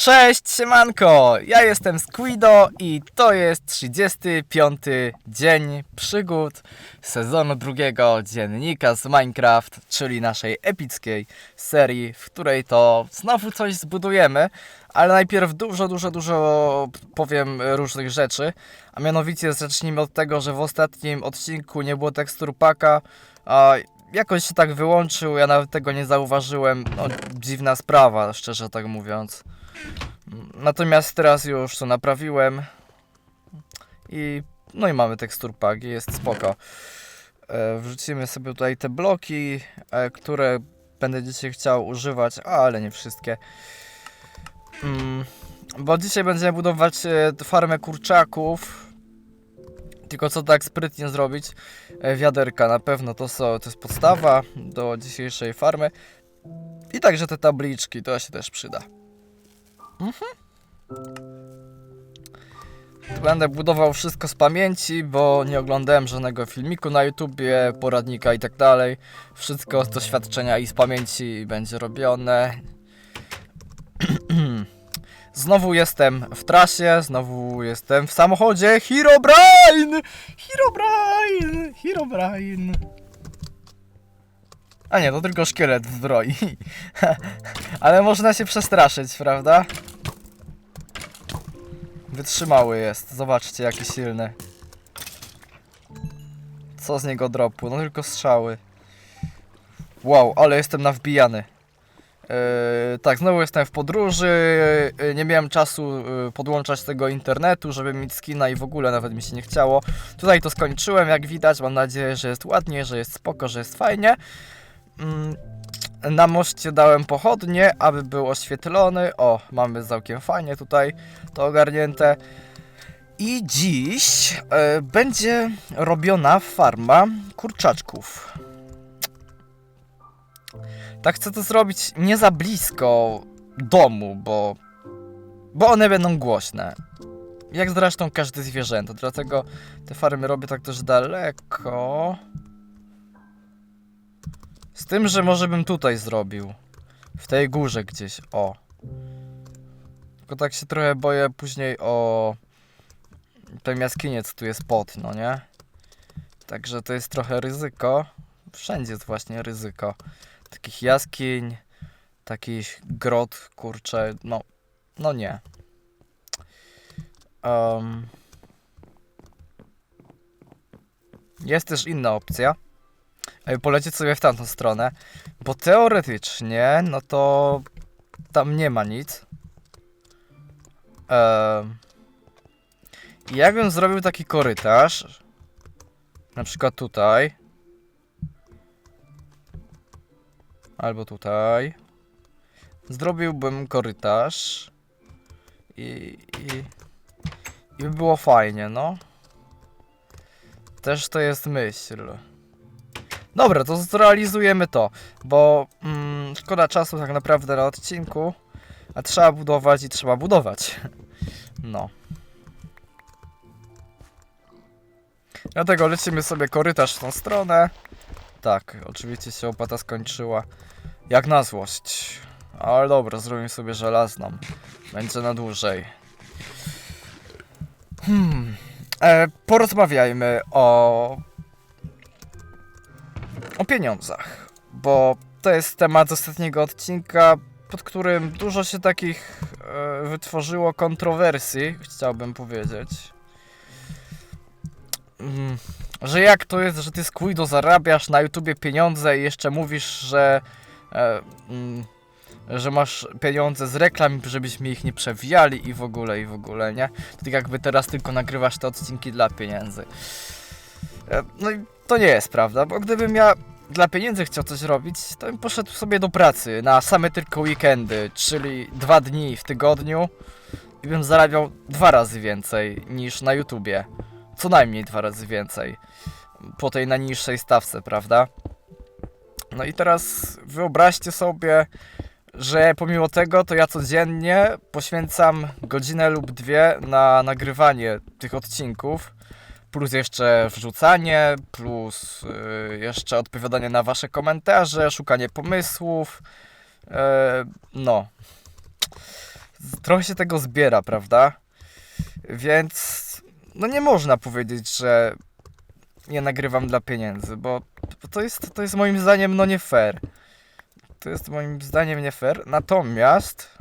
Cześć, siemanko! Ja jestem Squido i to jest 35 dzień przygód sezonu drugiego dziennika z Minecraft, czyli naszej epickiej serii, w której to znowu coś zbudujemy, ale najpierw dużo, dużo, dużo powiem różnych rzeczy, a mianowicie zacznijmy od tego, że w ostatnim odcinku nie było tekstur paka, a jakoś się tak wyłączył, ja nawet tego nie zauważyłem, no dziwna sprawa, szczerze tak mówiąc. Natomiast teraz już to naprawiłem i no i mamy tekstur pack i jest spoko. E, wrzucimy sobie tutaj te bloki, e, które będę dzisiaj chciał używać, ale nie wszystkie. Mm, bo dzisiaj będziemy budować e, farmę kurczaków. Tylko co tak sprytnie zrobić? Wiaderka na pewno to, są, to jest podstawa do dzisiejszej farmy. I także te tabliczki, to się też przyda. Będę budował wszystko z pamięci, bo nie oglądałem żadnego filmiku na YouTubie, poradnika i tak dalej. Wszystko z doświadczenia i z pamięci będzie robione. Znowu jestem w trasie, znowu jestem w samochodzie. Herobrine! Herobrine! Herobrine! A nie, to tylko szkielet w zbroi. Ale można się przestraszyć, prawda? Wytrzymały jest. Zobaczcie, jaki silny. Co z niego dropu? No tylko strzały. Wow, ale jestem nawbijany. Yy, tak, znowu jestem w podróży. Yy, nie miałem czasu yy, podłączać tego internetu, żeby mieć skina i w ogóle nawet mi się nie chciało. Tutaj to skończyłem, jak widać. Mam nadzieję, że jest ładnie, że jest spoko, że jest fajnie. Mm, na moście dałem pochodnie, aby był oświetlony. O, mamy całkiem fajnie tutaj to ogarnięte. I dziś e, będzie robiona farma kurczaczków. Tak chcę to zrobić nie za blisko domu, bo, bo one będą głośne. Jak zresztą każde zwierzęta, dlatego te farmy robię tak też daleko. Z tym, że może bym tutaj zrobił. W tej górze gdzieś, o. Tylko tak się trochę boję później o ten jaskiniec tu jest pod, no nie? Także to jest trochę ryzyko. Wszędzie jest właśnie ryzyko. Takich jaskiń, takich grot, kurczę, no, no nie. Um, jest też inna opcja. Polecieć sobie w tamtą stronę, bo teoretycznie, no to tam nie ma nic. I jakbym zrobił taki korytarz, na przykład tutaj, albo tutaj, zrobiłbym korytarz i, i, i by było fajnie, no. Też to jest myśl. Dobra, to zrealizujemy to, bo mm, szkoda czasu tak naprawdę na odcinku, a trzeba budować i trzeba budować. No. Dlatego lecimy sobie korytarz w tą stronę. Tak, oczywiście się opłata skończyła. Jak na złość. Ale dobra, zrobimy sobie żelazną. Będzie na dłużej. Hmm. E, porozmawiajmy o o pieniądzach, bo to jest temat z ostatniego odcinka, pod którym dużo się takich e, wytworzyło kontrowersji, chciałbym powiedzieć. Mm, że jak to jest, że ty z Quido zarabiasz na YouTubie pieniądze i jeszcze mówisz, że e, mm, że masz pieniądze z reklam, żebyśmy ich nie przewijali i w ogóle, i w ogóle, nie? To tak jakby teraz tylko nagrywasz te odcinki dla pieniędzy. E, No i to nie jest prawda, bo gdybym ja dla pieniędzy chciał coś robić, to bym poszedł sobie do pracy na same tylko weekendy, czyli dwa dni w tygodniu i bym zarabiał dwa razy więcej niż na YouTubie. Co najmniej dwa razy więcej. Po tej najniższej stawce, prawda? No i teraz wyobraźcie sobie, że pomimo tego to ja codziennie poświęcam godzinę lub dwie na nagrywanie tych odcinków plus jeszcze wrzucanie, plus y, jeszcze odpowiadanie na wasze komentarze, szukanie pomysłów. y, no. trochę się tego zbiera, prawda? Więc no nie można powiedzieć, że nie nagrywam dla pieniędzy, bo to jest, to jest moim zdaniem no nie fair. To jest moim zdaniem nie fair. Natomiast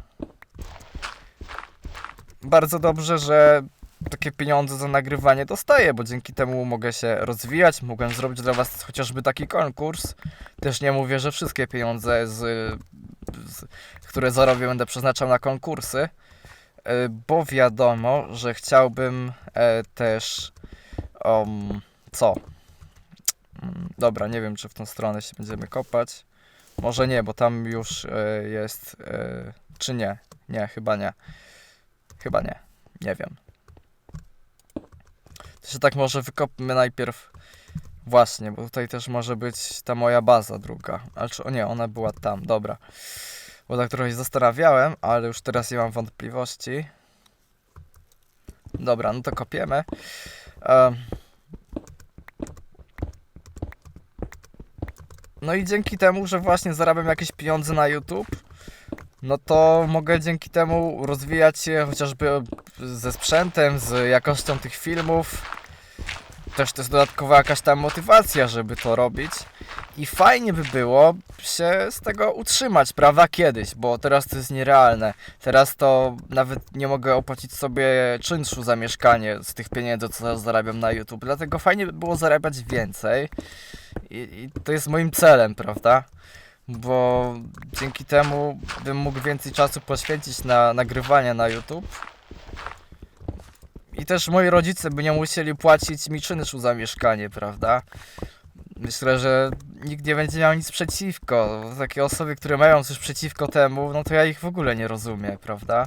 bardzo dobrze, że takie pieniądze za nagrywanie dostaję, bo dzięki temu mogę się rozwijać, mogłem zrobić dla was chociażby taki konkurs. Też nie mówię, że wszystkie pieniądze, z, z, które zarobię, będę przeznaczał na konkursy, e, bo wiadomo, że chciałbym e, też um, co? Mm, Dobra, nie wiem, czy w tą stronę się będziemy kopać. Może nie, bo tam już e, jest. Czy nie? Nie, chyba nie. Chyba nie. Nie wiem. To się tak może wykopmy najpierw. Właśnie, bo tutaj też może być ta moja baza druga. Ale czy, o nie, ona była tam, dobra. Bo tak trochę się zastanawiałem, ale już teraz nie mam wątpliwości. Dobra, no to kopiemy. Em, No i dzięki temu, że właśnie zarabiam jakieś pieniądze na YouTube, no to mogę dzięki temu rozwijać się chociażby ze sprzętem, z jakością tych filmów. Też to jest dodatkowa jakaś tam motywacja, żeby to robić. I fajnie by było się z tego utrzymać, prawda? Kiedyś, bo teraz to jest nierealne. Teraz to nawet nie mogę opłacić sobie czynszu za mieszkanie z tych pieniędzy, co zarabiam na YouTube. Dlatego fajnie by było zarabiać więcej. I, I to jest moim celem, prawda? Bo dzięki temu bym mógł więcej czasu poświęcić na nagrywanie na YouTube. I też moi rodzice by nie musieli płacić mi czynszu za mieszkanie, prawda? Myślę, że nikt nie będzie miał nic przeciwko. Takie osoby, które mają coś przeciwko temu, no to ja ich w ogóle nie rozumiem, prawda?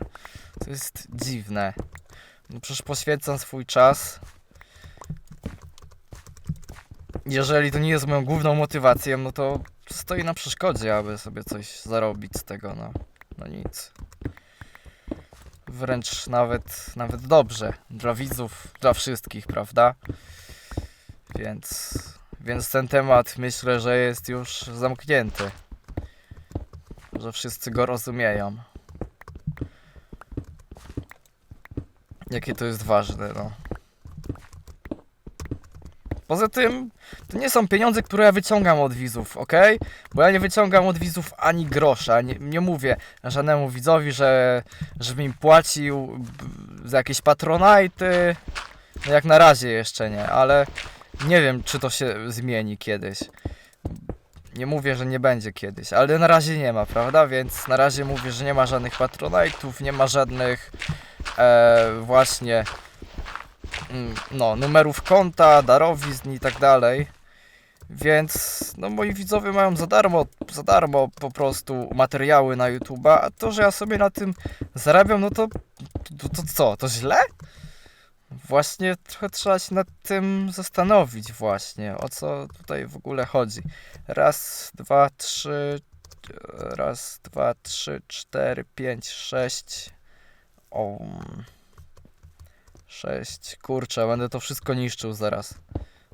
To jest dziwne. No przecież poświęcam swój czas. Jeżeli to nie jest moją główną motywacją, no to stoi na przeszkodzie, aby sobie coś zarobić z tego, no. No nic. Wręcz nawet, nawet dobrze. Dla widzów, dla wszystkich, prawda? Więc, więc ten temat myślę, że jest już zamknięty. Że wszyscy go rozumieją. Jakie to jest ważne, no. Poza tym, to nie są pieniądze, które ja wyciągam od widzów, ok? Bo ja nie wyciągam od widzów ani grosza. Nie, nie mówię żadnemu widzowi, że żeby im płacił za jakieś patronajty. No jak na razie jeszcze nie, ale nie wiem, czy to się zmieni kiedyś. Nie mówię, że nie będzie kiedyś, ale na razie nie ma, prawda? Więc na razie mówię, że nie ma żadnych patronajtów, nie ma żadnych e, właśnie no, numerów konta, darowizn i tak dalej. Więc no moi widzowie mają za darmo, za darmo po prostu materiały na YouTube'a, a to, że ja sobie na tym zarabiam, no to, to, to co, to źle? Właśnie trochę trzeba się nad tym zastanowić właśnie, o co tutaj w ogóle chodzi. Raz, dwa, trzy, raz, dwa, trzy, cztery, pięć, sześć, o, sześć, kurczę, będę to wszystko niszczył zaraz,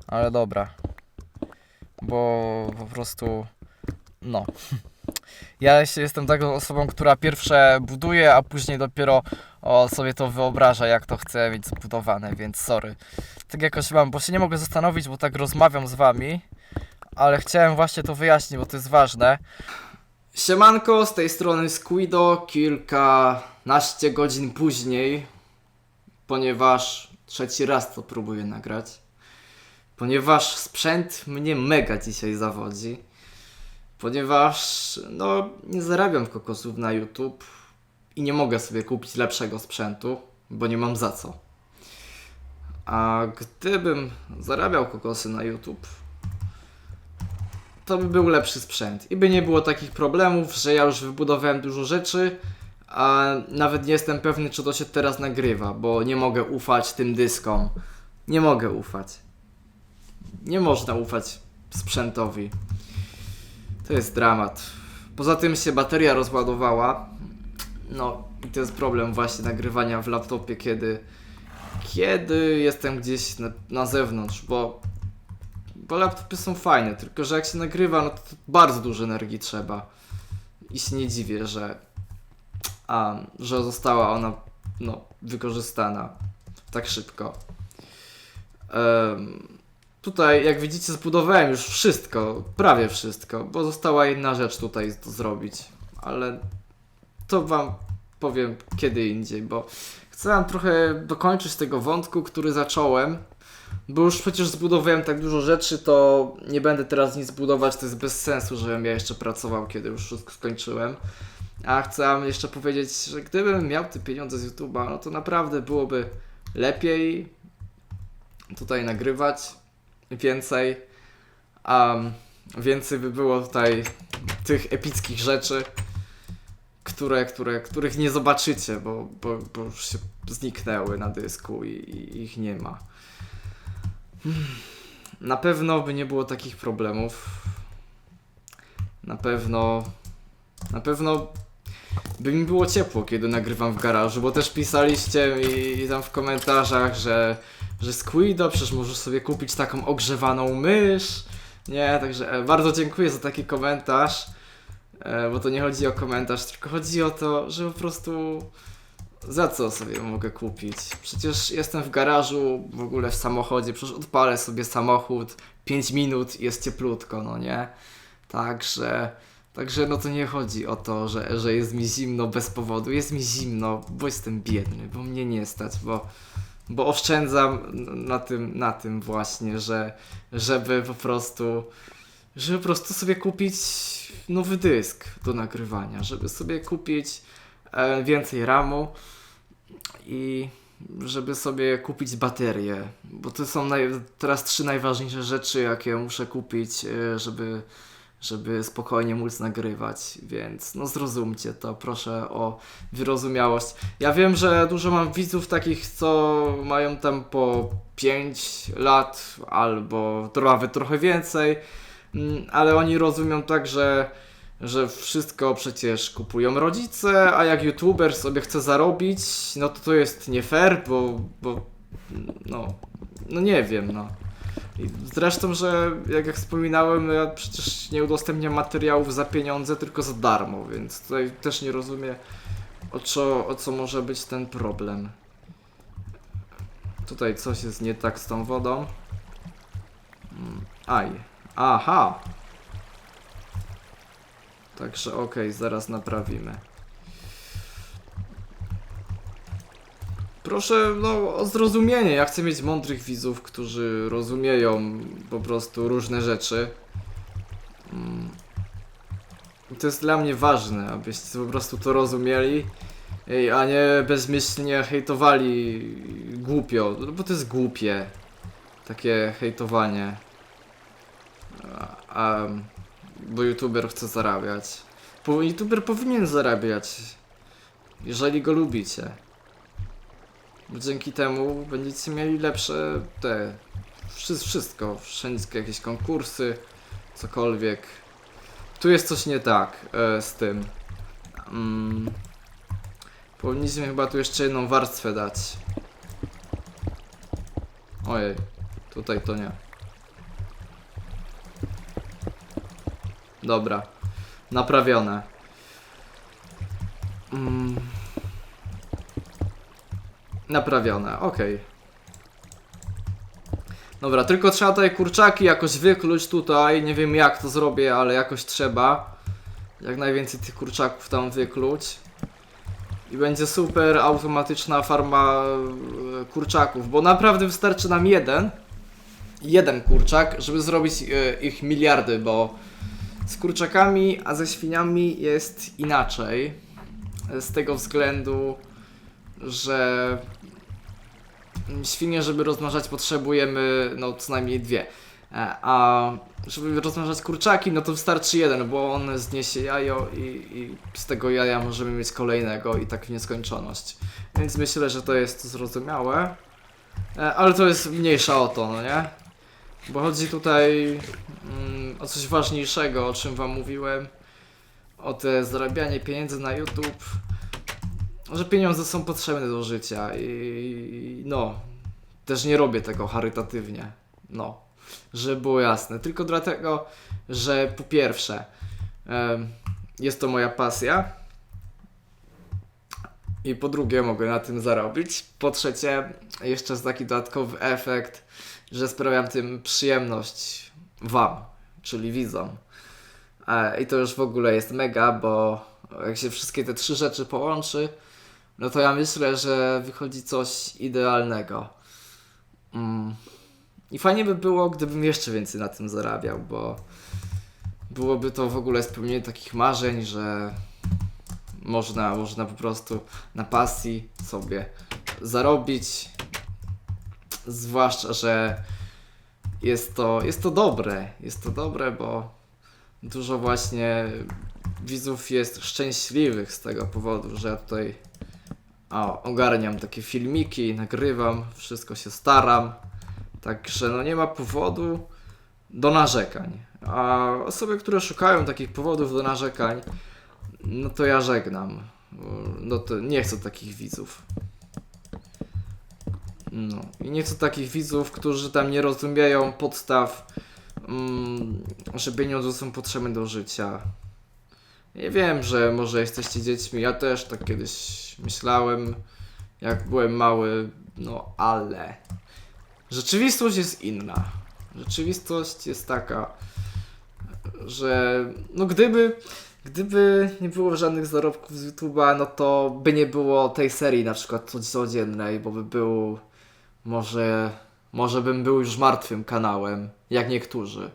ale dobra, bo po prostu, no. Ja się jestem taką osobą, która pierwsze buduje, a później dopiero o, sobie to wyobraża, jak to chcę mieć zbudowane, więc sorry. Tak jakoś mam, bo się nie mogę zastanowić, bo tak rozmawiam z wami, ale chciałem właśnie to wyjaśnić, bo to jest ważne. Siemanko, z tej strony Squido, kilkanaście godzin później, ponieważ trzeci raz to próbuję nagrać, ponieważ sprzęt mnie mega dzisiaj zawodzi, ponieważ no nie zarabiam kokosów na YouTube i nie mogę sobie kupić lepszego sprzętu, bo nie mam za co. A gdybym zarabiał kokosy na YouTube, to by był lepszy sprzęt i by nie było takich problemów, że ja już wybudowałem dużo rzeczy, a nawet nie jestem pewny, czy to się teraz nagrywa, bo nie mogę ufać tym dyskom. Nie mogę ufać. Nie można ufać sprzętowi. To jest dramat. Poza tym się bateria rozładowała. No i to jest problem właśnie nagrywania w laptopie, kiedy kiedy jestem gdzieś na, na zewnątrz, bo bo laptopy są fajne, tylko że jak się nagrywa, no to, bardzo dużo energii trzeba. I się nie dziwię, że a że została ona no, wykorzystana tak szybko. Em, tutaj, jak widzicie, zbudowałem już wszystko, prawie wszystko, bo została jedna rzecz tutaj do zrobić, ale to wam powiem kiedy indziej, bo chcę wam trochę dokończyć tego wątku, który zacząłem. Bo już przecież zbudowałem tak dużo rzeczy, to nie będę teraz nic budować, to jest bez sensu, żebym ja jeszcze pracował, kiedy już wszystko skończyłem. A chcę jeszcze powiedzieć, że gdybym miał te pieniądze z YouTube'a, no to naprawdę byłoby lepiej tutaj nagrywać więcej. Um, więcej by było tutaj tych epickich rzeczy, które, które, których nie zobaczycie, bo, bo, bo już się zniknęły na dysku i, i ich nie ma. Na pewno by nie było takich problemów. Na pewno. Na pewno by mi było ciepło, kiedy nagrywam w garażu, bo też pisaliście mi tam w komentarzach, że, że Squido, przecież możesz sobie kupić taką ogrzewaną mysz. Nie, także e, bardzo dziękuję za taki komentarz, e, bo to nie chodzi o komentarz, tylko chodzi o to, że po prostu za co sobie mogę kupić? Przecież jestem w garażu, w ogóle w samochodzie, przecież odpalę sobie samochód, 5 minut i jest cieplutko, no nie? Także, także no to nie chodzi o to, że, że jest mi zimno bez powodu. Jest mi zimno, bo jestem biedny, bo mnie nie stać, bo, bo oszczędzam na tym, na tym właśnie, że żeby po prostu, żeby po prostu sobie kupić nowy dysk do nagrywania, żeby sobie kupić e, więcej RAMu i żeby sobie kupić baterię, bo to są naj, teraz trzy najważniejsze rzeczy, jakie muszę kupić, e, żeby, żeby spokojnie móc nagrywać, więc no zrozumcie to, proszę o wyrozumiałość. Ja wiem, że dużo mam widzów takich, co mają tam po 5 lat albo nawet trochę więcej, mm, ale oni rozumią tak, że że wszystko przecież kupują rodzice, a jak youtuber sobie chce zarobić, no to to jest nie fair, bo, bo no, no nie wiem, no. Zresztą, że jak ja wspominałem, ja przecież nie udostępniam materiałów za pieniądze, tylko za darmo, więc tutaj też nie rozumiem o co, o co może być ten problem. Tutaj coś jest nie tak z tą wodą. Mm, Aj. Aha. Także okej, zaraz naprawimy. Proszę no, o zrozumienie. Ja chcę mieć mądrych widzów, którzy rozumieją po prostu różne rzeczy. Mm. To jest dla mnie ważne, abyście po prostu to rozumieli, ej, a nie bezmyślnie hejtowali głupio, bo to jest głupie. Takie hejtowanie. A, a bo youtuber chce zarabiać. Bo youtuber powinien zarabiać, jeżeli go lubicie. Dzięki temu będziecie mieli lepsze te. wszy- Wszystko, wszędzie jakieś konkursy, cokolwiek. Tu jest coś nie tak e, z tym. Mm. Powinniśmy chyba tu jeszcze jedną warstwę dać. Ojej, tutaj to nie. Dobra. Naprawione. Mm. Naprawione, okej. Dobra, tylko trzeba tutaj kurczaki jakoś wykluć tutaj. Nie wiem jak to zrobię, ale jakoś trzeba. Jak najwięcej tych kurczaków tam wykluć. I będzie super automatyczna farma e, kurczaków, bo naprawdę wystarczy nam jeden. Jeden kurczak, żeby zrobić e, ich miliardy, bo z kurczakami, a ze świniami jest inaczej. Z tego względu, że świnie, żeby rozmnażać, potrzebujemy no co najmniej dwie. E, A żeby rozmnażać kurczaki, no to wystarczy jeden, bo on zniesie jajo i, i z tego jaja możemy mieć kolejnego i tak w nieskończoność. Więc myślę, że to jest zrozumiałe. E, Ale to jest mniejsza o to, no nie? Bo chodzi tutaj mm, o coś ważniejszego, o czym wam mówiłem. O te zarabianie pieniędzy na YouTube. Że pieniądze są potrzebne do życia i no, też nie robię tego charytatywnie. No, żeby było jasne. Tylko dlatego, że po pierwsze, jest to moja pasja. I po drugie mogę na tym zarobić. Po trzecie, jeszcze jest taki dodatkowy efekt, że sprawiam tym przyjemność wam, czyli widzom. E, I to już w ogóle jest mega, bo jak się wszystkie te trzy rzeczy połączy, no to ja myślę, że wychodzi coś idealnego. Mm. I fajnie by było, gdybym jeszcze więcej na tym zarabiał, bo byłoby to w ogóle spełnienie takich marzeń, że można, można po prostu na pasji sobie zarobić. Zwłaszcza, że jest to, jest to dobre. Jest to dobre, bo dużo właśnie widzów jest szczęśliwych z tego powodu, że tutaj o, ogarniam takie filmiki, nagrywam, wszystko się staram. Także no nie ma powodu do narzekań. A osoby, które szukają takich powodów do narzekań, no to ja żegnam. No to nie chcę takich widzów. No i nie chcę takich widzów, którzy tam nie rozumieją podstaw, mm, że pieniądze są potrzebne do życia. Ja wiem, że może jesteście dziećmi, ja też tak kiedyś myślałem, jak byłem mały, no ale rzeczywistość jest inna. Rzeczywistość jest taka, że no gdyby, gdyby nie było żadnych zarobków z YouTube'a, no to by nie było tej serii na przykład co- codziennej, bo by był może, może bym był już martwym kanałem, jak niektórzy.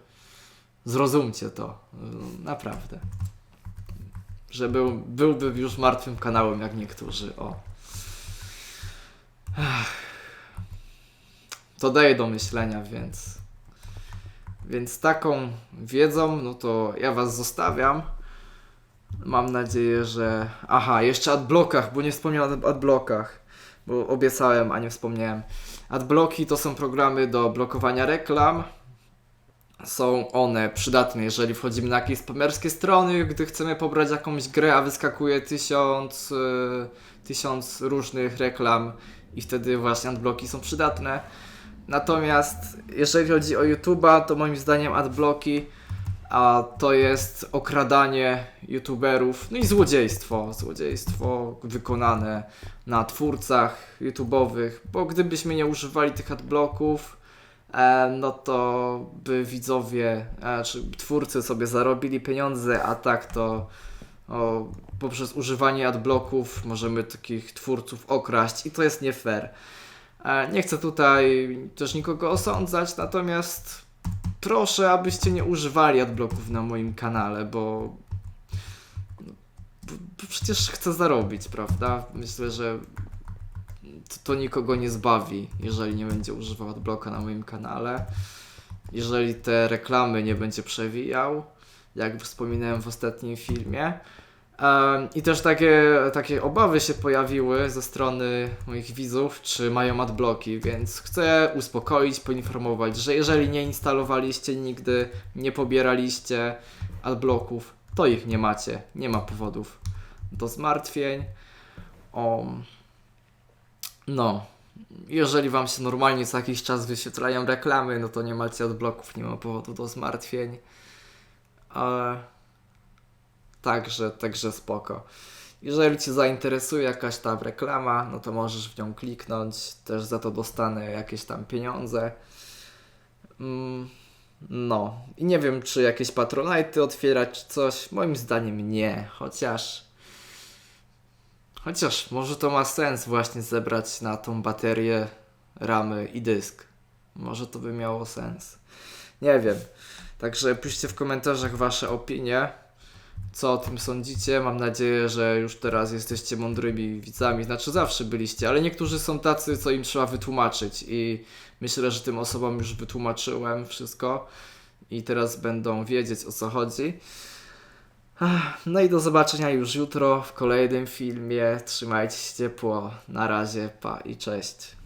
Zrozumcie to, naprawdę. Że był, byłby już martwym kanałem, jak niektórzy, o. To daje do myślenia, więc... Więc taką wiedzą, no to ja was zostawiam. Mam nadzieję, że. Aha, jeszcze adblockach, bo nie wspomniałem o adblockach. Bo obiecałem, a nie wspomniałem. Adblocki to są programy do blokowania reklam. Są one przydatne, jeżeli wchodzimy na jakieś spamerskie strony, gdy chcemy pobrać jakąś grę, a wyskakuje tysiąc, yy, tysiąc różnych reklam i wtedy właśnie adblocki są przydatne. Natomiast jeżeli chodzi o YouTube'a, to moim zdaniem adblocki a to jest okradanie youtuberów, no i złodziejstwo, złodziejstwo wykonane na twórcach YouTube'owych, bo gdybyśmy nie używali tych adblocków, e, no to by widzowie, e, czy twórcy sobie zarobili pieniądze, a tak to o, poprzez używanie adblocków możemy takich twórców okraść i to jest nie fair. E, Nie chcę tutaj też nikogo osądzać, natomiast proszę, abyście nie używali adblocków na moim kanale, bo, bo przecież chcę zarobić, prawda? Myślę, że to, to nikogo nie zbawi, jeżeli nie będzie używał adblocka na moim kanale. Jeżeli te reklamy nie będzie przewijał, jak wspominałem w ostatnim filmie. I też takie, takie obawy się pojawiły ze strony moich widzów, czy mają adblocki, więc chcę uspokoić, poinformować, że jeżeli nie instalowaliście nigdy, nie pobieraliście adblocków, to ich nie macie. Nie ma powodów do zmartwień. O, no, jeżeli Wam się normalnie co jakiś czas wyświetlają reklamy, no to nie macie adblocków, nie ma powodu do zmartwień. Ale Także, także spoko. Jeżeli Cię zainteresuje jakaś tam reklama, no to możesz w nią kliknąć. Też za to dostanę jakieś tam pieniądze. Mm, no. I nie wiem, czy jakieś patronajty otwierać, czy coś. Moim zdaniem nie. Chociaż. Chociaż może to ma sens właśnie zebrać na tą baterię, ramy i dysk. Może to by miało sens. Nie wiem. Także piszcie w komentarzach Wasze opinie co o tym sądzicie. Mam nadzieję, że już teraz jesteście mądrymi widzami. Znaczy zawsze byliście, ale niektórzy są tacy, co im trzeba wytłumaczyć i myślę, że tym osobom już wytłumaczyłem wszystko i teraz będą wiedzieć o co chodzi. No i do zobaczenia już jutro w kolejnym filmie. Trzymajcie się ciepło. Na razie, pa i cześć.